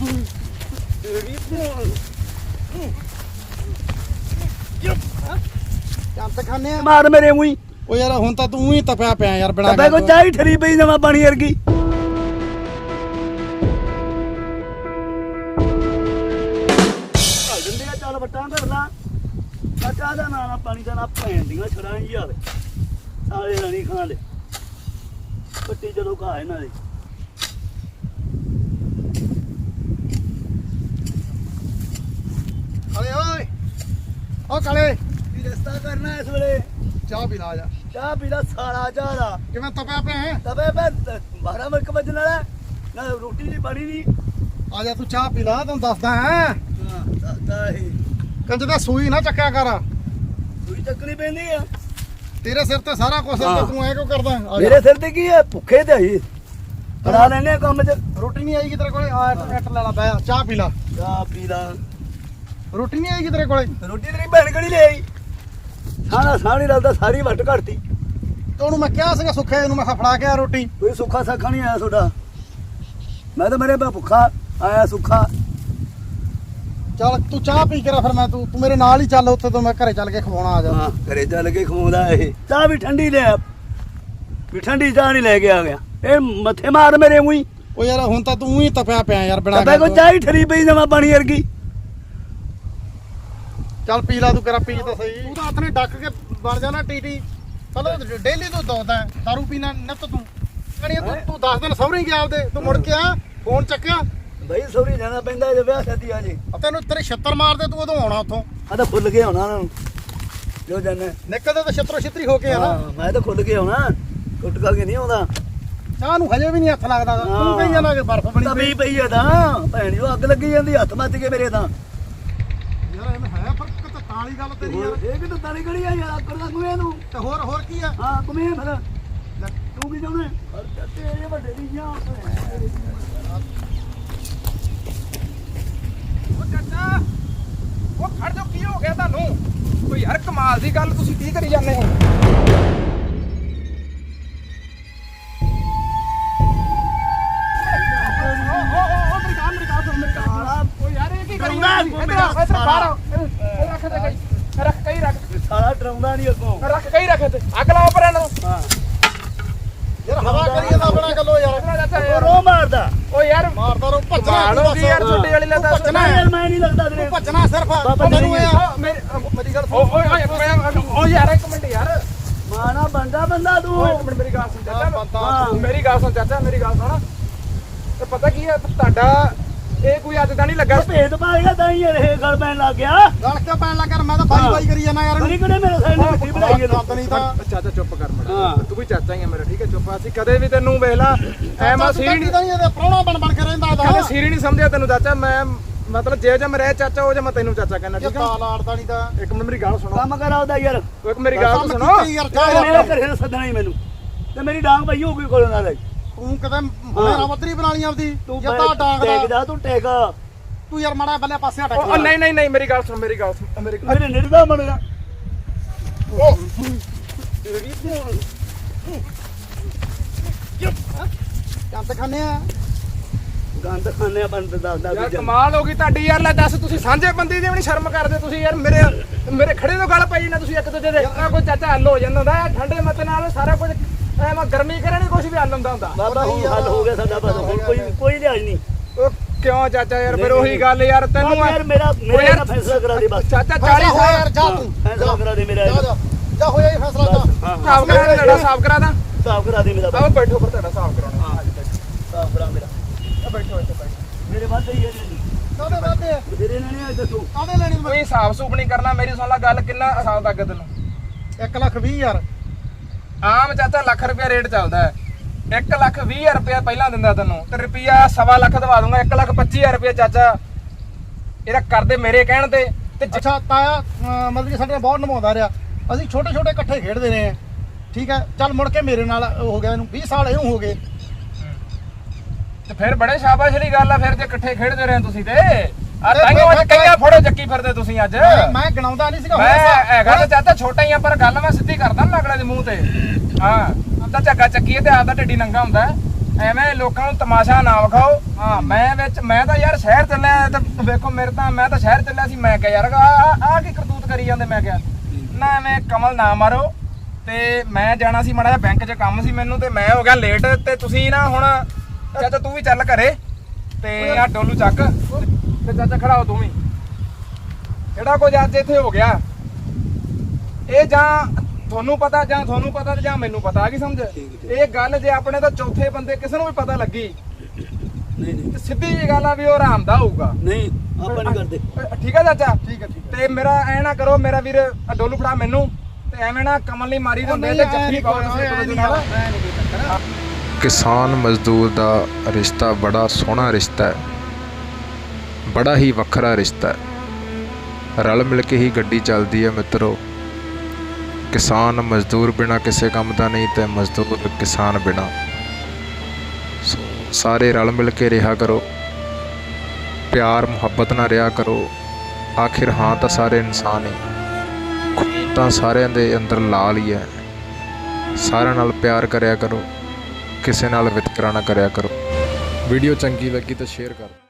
ਤੇਰੀ ਭੈਣ ਚੰਤ ਖਾਨੇ ਆ। ਮਾਰ ਮੇਰੇ ਮੂੰਹ ਓ ਯਾਰ ਹੁਣ ਤਾਂ ਤੂੰ ਹੀ ਤਪਿਆ ਪਿਆ ਯਾਰ ਬਿਨਾ ਤਬੇ ਕੋ। ਚਾਹੀ ਠਰੀ ਪਈ ਜਮਾ ਪਾਣੀ ਵਰਗੀ। ਚੱਲ ਦਿੰਦੇ ਆ ਚੱਲ ਵੱਟਾਂ ਲਾ ਬੱਟਾ ਦਾ ਨਾ ਨਾ ਪਾਣੀ ਦਾ ਨਾ ਭੈਣ ਦੀਆਂ ਛੜਾਂ ਯਾਰ ਸਾਰੇ ਰਾਣੀ ਖਾਂ ਲੈ ਪੱਟੀ ਜਦੋਂ ਘਾ ਇਹਨਾਂ ਦੇ। ਅਰੇ ਓਏ। ਓ ਕਾਲੇ। ਕੀ ਰਸਤਾ ਕਰਨਾ ਇਸ ਵੇਲੇ? ਚਾਹ ਪੀ ਲਾ ਜਾ। ਚਾਹ ਪੀ ਲੈ ਸਾਲਾ ਦਾ। ਕਿਵੇਂ ਤਪਿਆ ਪਿਆ ਹੈ? ਤਬੇ ਮੈਂ ਬਾਰਾਂ ਮਿੰਟ ਵਜਣ ਵਾਲਾ ਨਾ ਰੋਟੀ ਨਹੀਂ ਪਾਣੀ ਨਹੀਂ ਆ ਜਾ ਤੂੰ ਚਾਹ ਪੀ ਲਾ ਤੈਨੂੰ ਦੱਸਦਾ ਹਾਂ। ਹਾਂ ਦੱਸਦਾ ਹੀ ਕੰਜ ਦਾ ਸੂਈ ਨਾ ਚੱਕਿਆ ਕਰ। ਸੂਈ ਚੱਕਣੀ ਪੈਂਦੀ ਆ। ਤੇਰੇ ਸਿਰ ਤੇ ਸਾਰਾ ਕੁਝ ਹਾਂ। ਤੂੰ ਐ ਕਿਉਂ ਕਰਦਾ? ਆ ਜਾ। ਮੇਰੇ ਸਿਰ ਤੇ ਕੀ ਹੈ ਭੁੱਖੇ ਤੇ ਆਈ। ਕਰਾ ਲੈਨੇ ਆ ਕੰਮ ਚ। ਰੋਟੀ ਨਹੀਂ ਆਏਗੀ ਤੇਰੇ ਕੋਲੇ? ਆ ਇੱਟ- ਇੱਟ ਲੈ ਲਾ ਬੈ ਚਾਹ ਪੀ ਲਾ। ਚਾਹ ਪੀ ਲਾ। ਰੋਟੀ ਨਹੀਂ ਆਏਗੀ ਤੇਰੇ ਕੋਲੇ? ਰੋਟੀ ਤੇਰੀ ਭੈਣ ਕਿਹੜੀ ਲੈ ਆਈ। ਸਾਰਾ ਸਾਣੀ ਰਲਦਾ ਸਾਰੀ ਵੱਟ ਘੜਤੀ। ਤੇ ਉਹਨੂੰ ਮੈਂ ਕਿਹਾ ਸੀਗਾ ਸੁੱਖੇ ਇਹਨੂੰ ਮੈਂ ਕਿਹਾ ਫੜਾ ਕੇ ਆ ਰੋਟੀ। ਕੋਈ ਸੁੱਖਾ ਸਾਖਾ ਨਹੀਂ ਆਇਆ ਤੁਹਾਡਾ? ਮੈਂ ਤਾਂ ਮੇਰੇ ਪਾ ਭੁੱਖਾ ਆਇਆ ਸੁੱਖਾ। ਚੱਲ ਤੂੰ ਚਾਹ ਪੀ ਕੇ ਰਾ ਫਿਰ ਮੈਂ ਤੂੰ ਤੂੰ ਮੇਰੇ ਨਾਲ ਹੀ ਚੱਲ ਉੱਥੇ ਤੋਂ ਮੈਂ ਘਰੇ ਚੱਲ ਕੇ ਖਵਾਉਣਾ ਆ ਜਾ। ਹਾਂ ਘਰੇ ਚੱਲ ਕੇ ਖਵਾਉਂਦਾ ਇਹ। ਚਾਹ ਵੀ ਠੰਡੀ ਲੈ ਆ। ਵੀ ਠੰਡੀ ਚਾਹ ਨਹੀਂ ਲੈ ਕੇ ਆ ਗਿਆ। ਇਹ ਮੱਥੇ ਮਾਰ ਮੇਰੇ ਮੂੰਹ ਓ ਯਾਰ ਹੁਣ ਤਾਂ ਤੂੰ ਹੀ ਤਪਿਆ ਪਿਆ ਯਾਰ ਬਿਨਾ ਤਬੇ ਕੋ ਚਾਹੀ ਠਰੀ ਪਈ ਜਮਾ ਪਾਣੀ ਵਰਗੀ। ਚੱਲ ਪੀ ਲਾ ਤੂੰ ਕਰਾ ਪੀ ਤਾਂ ਸਹੀ। ਤੂੰ ਤਾਂ ਹੱਥ ਨੇ ਡੱਕ ਕੇ ਬਣ ਜਾਣਾ ਟੀਟੀ। ਪਹਿਲਾਂ ਡੇਲੀ ਤੂੰ ਦੋਦਾ ਦਾਰੂ ਪੀਣਾ ਨਿੱਤ ਤੂੰ। ਕਣੀ ਤੂੰ ਤੂੰ 10 ਦਿਨ ਸਹੁਰੇ ਗਿਆ ਆਪਦੇ ਤੂੰ ਮੁੜ ਕੇ ਆ ਫੋਨ ਚੱਕਿਆ। ਬਈ ਸੌਰੀ ਜਾਣਾ ਪੈਂਦਾ ਜੇ ਵਿਆਹ ਸ਼ਾਦੀ ਆ ਜੀ। ਆ ਤੈਨੂੰ ਤੇਰੇ ਛੱਤਰ ਮਾਰਦੇ ਤੂੰ ਉਦੋਂ ਆਉਣਾ ਉੱਥੋਂ। ਆ ਤਾਂ ਖੁੱਲ ਕੇ ਆਉਣਾ ਉਹਨਾਂ ਨੂੰ। ਜੋ ਜਾਣੇ। ਨਿਕਲਦੇ ਤਾਂ ਛੱਤਰੋ ਛਿੱਤਰੀ ਹੋ ਕੇ ਆ ਨਾ। ਮੈਂ ਤਾਂ ਖੁੱਲ ਕੇ ਆਉਣਾ। ਟੁੱਟ ਕੇ ਨਹੀਂ ਆਉਂਦਾ। ਚਾਹ ਨੂੰ ਹਜੇ ਵੀ ਨਹੀਂ ਹੱਥ ਲੱਗਦਾ ਤੂੰ। ਕਹੀ ਜਾਣਾ ਕਿ ਬਰਫ਼ ਬਣੀ ਤਬੀ ਪਈ। ਆ ਤਾਂ। ਭੈਣੀ ਉਹ ਅੱਗ ਲੱਗੀ ਜਾਂਦੀ ਹੱਥ ਮੱਚ ਕੇ ਮੇਰੇ ਤਾਂ ਯਾਰ ਇਹ ਹੈ ਪਰ ਕਿਤੇ ਤਾਂ ਵਾਲੀ ਗੱਲ ਤੇਰੀ ਯਾਰ। ਇਹ ਕਿ ਤਾਲੀ ਕੜੀ ਆ ਯਾਰ ਅੱਗ ਦਾ ਕੁਵੇਂ ਨੂੰ। ਤੇ ਹੋਰ ਹੋਰ ਕੀ ਆ? ਹਾਂ ਕੁਵੇਂ ਫਿਰ। ਤੂੰ ਕੀ ਚਾਹੁੰਦਾ ਅਰ ਤੇਰੇ ਵੱਡੇ ਦੀ ਜਾਂ ਉਹ ਚਾਚਾ। ਉਹ ਖੜ ਜਾ ਕੀ ਹੋ ਗਿਆ ਤੁਹਾਨੂੰ? ਕੋਈ ਯਾਰ ਕਮਾਲ ਦੀ ਗੱਲ ਤੁਸੀਂ ਕੀ ਕਰੀ ਜਾਂਦੇ ਹੋ? ਉਹ ਯਾਰ ਇਹ ਰੱਖ ਦੇ ਕਈ ਰੱਖ ਕਈ ਰੱਖ। ਸਾਲਾ ਡਰਾਉਂਦਾ ਨਹੀਂ ਅੱਗੋਂ। ਰੱਖ ਕਈ ਰੱਖ ਤੇ ਅੱਗ ਲਾਓ ਪਰਾਂ ਨੂੰ ਹਾਂ। ਯਾਰ ਹਵਾ ਕਰੀ ਜਾਂਦਾ ਆਪਣਾ ਗੱਲੋ ਯਾਰ। ਰੋ ਮਾਰਦਾ। ਉਹ ਯਾਰ ਮਾਰਦਾ ਰੋ ਭੱਜਣਾ ਹੋ ਗਈ ਯਾਰ ਛੋਟੀ ਵਾਲੀ ਲੈ ਦੱਸ ਭੱਜਣਾ। ਯਾਰ ਮੈਂ ਨਹੀਂ ਲੱਗਦਾ ਤੂੰ ਭੱਜਣਾ ਸਿਰਫ। ਮੈਨੂੰ ਆ ਮੇਰੀ ਗੱਲ ਓਏ ਮੈਂ- ਉਹ ਯਾਰ ਇੱਕ ਮਿੰਟ ਯਾਰ। ਮਾਣਾ ਬੰਦਾ ਬੰਦਾ ਤੂੰ। ਇੱਕ ਮਿੰਟ ਮੇਰੀ ਗੱਲ ਸੁਣ ਚਾਚਾ। ਮੇਰੀ ਗੱਲ ਸੁਣ ਚਾਚਾ ਮੇਰੀ ਗੱਲ ਸੁਣ। ਤੇ ਪਤਾ ਕੀ ਹੈ ਤੁਹਾਡਾ ਇਹ ਕੋਈ ਅੱਜ ਦਾ ਨਹੀਂ ਲੱਗਾ। ਭੇਦ ਪਾ ਗਿਆ ਤਾਂ ਹੀ ਇਹ ਗੱਲ ਪੈਣ ਲੱਗ ਗਿਆ। ਗੱਲ ਕਿਉਂ ਪੈਣ ਲੱਗ ਮੈਂ ਤਾਂ ਬਾਈ ਬਾਈ ਕਰੀ ਜਾਣਾ ਯਾਰ। ਨਹੀਂ ਕਿਹੜੇ ਮੇਰੇ ਸਾਈਡ ਨੇ ਮਿੱਟੀ ਬਣਾਈ ਹੈ ਗੱਲ ਨਹੀਂ ਤਾਂ ਚਾਚਾ ਚੁੱਪ ਕਰ ਹਾਂ। ਮੜਾ ਤੂੰ ਵੀ ਚਾਚਾ ਹੀ ਆ ਮੇਰਾ ਠੀਕ ਹੈ ਚੁੱਪ। ਅਸੀਂ ਕਦੇ ਵੀ ਤੈਨੂੰ ਵੇਖ ਲਾ ਐ ਮੈਂ ਸੀਰੀ ਨਹੀਂ ਨਹੀਂ ਇਹਦੇ ਪ੍ਰਾਹੁਣਾ ਬਣ ਬਣ ਕੇ ਰਹਿੰਦਾ ਕਦੇ ਦਾ ਸੀਰੀ ਨਹੀਂ ਸਮਝਿਆ ਤੈਨੂੰ ਚਾਚਾ ਮੈਂ ਮਤਲਬ ਜੇ ਜੇ ਮੈਂ ਰਹਿ ਚਾਚਾ ਉਹ ਜੇ ਮੈਂ ਤੈਨੂੰ ਚਾਚਾ ਇਹ ਠੀਕ ਤਾਂ ਆ ਲਾੜਦਾ ਨਹੀਂ ਤਾਂ। ਇੱਕ ਮਿੰਟ ਮੇਰੀ ਗੱਲ ਸੁਣੋ। ਕੰਮ ਕਰਾ ਉਹਦਾ ਯਾਰ। ਇੱਕ ਮੇਰੀ ਗੱਲ ਤਾਂ ਸੁਣੋ ਮੇਰੇ ਘਰੇ ਸੱਦਣਾ ਹੀ ਮੈਨੂੰ। ਤੇ ਮੇਰੀ ਡਾਂਗ ਪਈ ਹੋਊਗੀ ਕੋਲੋਂ ਨਾਲ। ਹੀ। ਤੂੰ ਕਿਤੇ ਹੁਣੇ ਰਾਵਤਰੀ ਬਣਾ ਲਈ ਆਪਦੀ ਤੂੰ ਜੱਤਾ ਡਾਂਗ ਟੇਕ ਦਾ। ਜਾ ਤੂੰ ਟੇਕ। ਤੂੰ ਯਾਰ ਮਾੜਾ ਬੱਲੇ ਪਾਸੇ ਹਟ ਉਹ ਉਹ ਨਹੀਂ ਨਹੀਂ ਨਹੀਂ ਮੇਰੀ ਗੱਲ ਸੁਣ ਮੇਰੀ ਗੱਲ ਸੁਣ ਮੇਰੀ ਗੱਲ ਮੇਰੇ ਨਿਰਦਾ ਬਣ ਗਿਆ ਚੰਤ ਖਾਨੇ ਆ। ਗੰਦ ਖਾਣੇ ਆ ਬੰਦ ਦਾ ਦਾ ਯਾਰ ਕਮਾਲ ਹੋ ਗਈ ਤੁਹਾਡੀ ਯਾਰ ਲੈ ਦੱਸ ਤੁਸੀਂ ਸਾਂਝੇ ਬੰਦੇ ਦੀ ਵੀ ਨਹੀਂ ਸ਼ਰਮ ਕਰਦੇ ਤੁਸੀਂ ਯਾਰ ਮੇਰੇ ਮੇਰੇ ਖੜੇ ਤੋਂ ਗੱਲ ਪਈ ਨਾ ਤੁਸੀਂ ਇੱਕ ਦੂਜੇ ਦੇ। ਕੋਈ ਚਾਚਾ ਹੱਲ ਹੋ ਜਾਂਦਾ ਠੰਡੇ ਮਤ ਨਾਲ ਸਾਰਾ ਕੁਝ ਗਰਮੀ ਕਰੇ ਨਹੀਂ ਕੁਝ ਵੀ ਹੱਲ ਹੁੰਦਾ ਹੁੰਦਾ। ਬਾਬਾ ਹੁਣ ਹੱਲ ਹੋ ਗਿਆ ਸਾਡਾ ਬਸ ਹੁਣ ਕੋਈ ਕੋਈ ਨਹੀਂ। ਉਹ ਕਿਉਂ ਚਾਚਾ ਯਾਰ ਫਿਰ ਉਹੀ ਗੱਲ ਯਾਰ ਤੈਨੂੰ ਯਾਰ ਮੇਰਾ ਉਹ ਮੇਰਾ ਯਾਰ- ਨਾ ਫੈਸਲਾ ਕਰਾ ਦੇ ਬਸ। ਚਾਚਾ ਫੈਸਲਾ 40 ਹੋਇਆ ਯਾਰ ਜਾ ਤੂੰ। ਫੈਸਲਾ ਕਰਾ ਦੇ ਮੇਰਾ ਜਾ ਜਾ। ਜਾ ਹੋਇਆ ਇਹ ਫੈਸਲਾ ਸਾਫ਼ ਕਰਾ ਦੇ ਲੜਾ ਸਾਫ਼ ਕਰਾ ਦਾਂ। ਸਾਫ਼ ਕਰਾ ਦੇ ਮੇਰਾ ਆਓ ਬੈਠੋ ਪਰ ਤੁਹਾਡਾ ਸਾਫ਼ ਕਰਾਉਣਾ। ਹਾਂ। ਸਾਫ਼ ਕਰਾ ਮੇਰਾ। ਆ ਬੈਠੋ ਇੱਥੇ ਬੈਠੋ। ਮੇਰੇ ਵੱਧ ਹੀ ਹੈ ਨਹੀਂ ਕਾਦੇ ਵਾਦੇ ਤੇਰੇ ਨਾਲ ਨਹੀਂ ਦੱਸੋ। ਕਾਦੇ ਲੈਣੀ ਕੋਈ ਸਾਫ਼ ਸੂਪ ਨਹੀਂ ਕਰਨਾ ਮੇਰੀ ਸੁਣ ਲੈ ਗੱਲ ਕਿੰਨਾ ਸਾਲ ਤੱਕ ਤੈਨੂੰ। 1 ਲੱਖ 20 ਹਜ਼ਾਰ। ਆਮ ਚਾਚਾ ਲੱਖ ਰੁਪਿਆ ਰੇਟ ਚੱਲਦਾ ਹੈ। 1 ਲੱਖ 20 ਹਜ਼ਾਰ ਰੁਪਿਆ ਪਹਿਲਾਂ ਦਿੰਦਾ ਤੈਨੂੰ ਤੇ ਰੁਪਿਆ ਸਵਾ ਲੱਖ ਦਵਾ ਦੂੰਗਾ 1 ਲੱਖ 25 ਹਜ਼ਾਰ ਰੁਪਿਆ ਚਾਚਾ। ਇਹਦਾ ਕਰਦੇ ਮੇਰੇ ਕਹਿਣ ਤੇ ਤੇ ਅੱਛਾ ਤਾਇਆ ਮਤਲਬ ਕਿ ਸਾਡੇ ਨਾਲ ਬਹੁਤ ਨਿਭਾਉਂਦਾ ਰਿਹਾ। ਅਸੀਂ ਛੋਟੇ ਛੋਟੇ ਇਕੱਠੇ ਖੇਡਦੇ ਰਹੇ ਹਾਂ। ਠੀਕ ਹੈ ਚੱਲ ਮੁੜ ਕੇ ਮੇਰੇ ਨਾਲ ਉਹ ਹੋ ਗਿਆ ਇਹਨੂੰ 20 ਸਾਲ ਇਹਨੂੰ ਹੋ ਗਏ। ਤੇ ਫਿਰ ਬੜੇ ਸ਼ਾਬਾਸ਼ ਵਾਲੀ ਗੱਲ ਆ ਫਿਰ ਜੇ ਇਕੱਠੇ ਖੇਡਦੇ ਰਹੇ ਤੁਸੀਂ ਤੇ। ਆ ਤਾਈਓ ਅੱਜ ਕਈਆਂ ਫੋੜੋ ਚੱਕੀ ਫਿਰਦੇ ਤੁਸੀਂ ਅੱਜ। ਮੈਂ- ਮੈਂ ਗਿਣਾਉਂਦਾ ਨਹੀਂ ਸੀਗਾ ਮੈਂ ਹੈਗਾ ਤਾਂ ਚਾਚਾ ਛੋਟਾ ਹੀ ਆ ਪਰ ਗੱਲ ਮੈਂ ਸਿੱਧੀ ਕਰਦਾ ਨਾ ਅਗਲੇ ਦੇ ਮੂੰਹ ਤੇ। ਹਾਂ ਤਾਂ ਝੱਗਾ ਚੱਕੀ ਤੇ ਆਦਾ ਢੱਡੀ ਨੰਗਾ ਹੁੰਦਾ ਹੈ। ਐਵੇਂ ਲੋਕਾਂ ਨੂੰ ਤਮਾਸ਼ਾ ਨਾ ਵਿਖਾਓ। ਹਾਂ ਮੈਂ ਵਿੱਚ ਮੈਂ ਤਾਂ ਯਾਰ ਸ਼ਹਿਰ ਚੱਲਿਆ ਤੇ ਵੇਖੋ ਮੇਰੇ ਤਾਂ ਮੈਂ ਤਾਂ ਸ਼ਹਿਰ ਚੱਲਿਆ ਸੀ ਮੈਂ ਕਿਹਾ ਯਾਰ ਆ ਆ ਕੀ ਕਰਤੂਤ ਕਰੀ ਜਾਂਦੇ ਮੈਂ ਕਿਹਾ। ਨਾ ਐਵੇਂ ਕਮਲ ਨਾ ਮਾਰੋ। ਤੇ ਮੈਂ ਜਾਣਾ ਸੀ ਮਾੜਾ ਜਿਹਾ ਬੈਂਕ 'ਚ ਕੰਮ ਸੀ ਮੈਨੂੰ ਤੇ ਮੈਂ ਹੋ ਗਿਆ ਲੇਟ ਤੇ ਤੁਸੀਂ ਨਾ ਹੁਣ ਚਾਚਾ ਤੂੰ ਵੀ ਚੱਲ ਘਰੇ। ਤੇ ਆ ਡੋਲੂ ਚੱਕ। ਤੇ ਚਾਚਾ ਖੜਾ ਹੋ ਤੂੰ ਵੀ। ਜਿਹੜਾ ਕੁਝ ਅੱਜ ਇੱਥੇ ਹੋ ਗਿਆ? ਇਹ ਜਾਂ ਤੁਹਾਨੂੰ ਪਤਾ ਜਾਂ ਤੁਹਾਨੂੰ ਪਤਾ ਤੇ ਜਾਂ ਮੈਨੂੰ ਪਤਾ ਆ ਗਈ ਸਮਝ? ਇਹ ਗੱਲ ਜੇ ਆਪਣੇ ਤਾਂ ਚੌਥੇ ਬੰਦੇ ਕਿਸੇ ਨੂੰ ਵੀ ਪਤਾ ਲੱਗੀ ਨਹੀਂ ਨਹੀਂ। ਤੇ ਸਿੱਧੀ ਜੀ ਗੱਲ ਆ ਵੀ ਉਹ ਆਰਾਮ ਦਾ ਹੋਊਗਾ। ਨਹੀਂ ਆਪਾਂ ਨਹੀਂ ਕਰਦੇ। ਠੀਕ ਆ ਚਾਚਾ ਠੀਕ ਹੈ ਠੀਕ ਤੇ ਮੇਰਾ ਐ ਨਾ ਕਰੋ ਮੇਰਾ ਵੀਰ ਡੋਲੂ ਫੜਾ ਮੈਨੂੰ ਤੇ ਐਵੇਂ ਨਾ ਕਮਲ ਨਹੀਂ ਮਾਰੀ ਦੇ ਹੁੰਦੇ ਤੇ ਜੱਫੀ ਪਾਓ ਤੁਸੀਂ ਨਾਲ। ਕਿਸਾਨ ਮਜ਼ਦੂਰ ਦਾ ਰਿਸ਼ਤਾ ਬੜਾ ਸੋਹਣਾ ਰਿਸ਼ਤਾ ਹੈ। ਬੜਾ ਹੀ ਵੱਖਰਾ ਰਿਸ਼ਤਾ ਹੈ। ਰਲ ਮਿਲ ਕੇ ਹੀ ਗੱਡੀ ਚੱਲਦੀ ਹੈ ਮਿੱਤਰੋ। ਕਿਸਾਨ ਮਜ਼ਦੂਰ ਬਿਨਾ ਕਿਸੇ ਕੰਮ ਦਾ ਨਹੀਂ ਤੇ ਮਜ਼ਦੂਰ ਕਿਸਾਨ ਬਿਨਾ। ਸੋ ਸਾਰੇ ਰਲ ਮਿਲ ਕੇ ਰਿਹਾ ਕਰੋ। ਪਿਆਰ, ਮੁਹੱਬਤ ਨਾਲ ਰਿਹਾ ਕਰੋ। ਆਖਿਰ ਹਾਂ ਤਾਂ ਸਾਰੇ ਇਨਸਾਨ ਹੀ ਖੂਨ ਤਾਂ ਸਾਰਿਆਂ ਦੇ ਅੰਦਰ ਲਾਲ ਹੀ ਹੈ। ਸਾਰਿਆਂ ਨਾਲ ਪਿਆਰ ਕਰਿਆ ਕਰੋ। ਕਿਸੇ ਨਾਲ ਵਿਤਕਰਾ ਨਾ ਕਰਿਆ ਕਰੋ। ਵੀਡੀਓ ਚੰਗੀ ਲੱਗੀ ਤਾਂ ਸ਼ੇਅਰ ਕਰੋ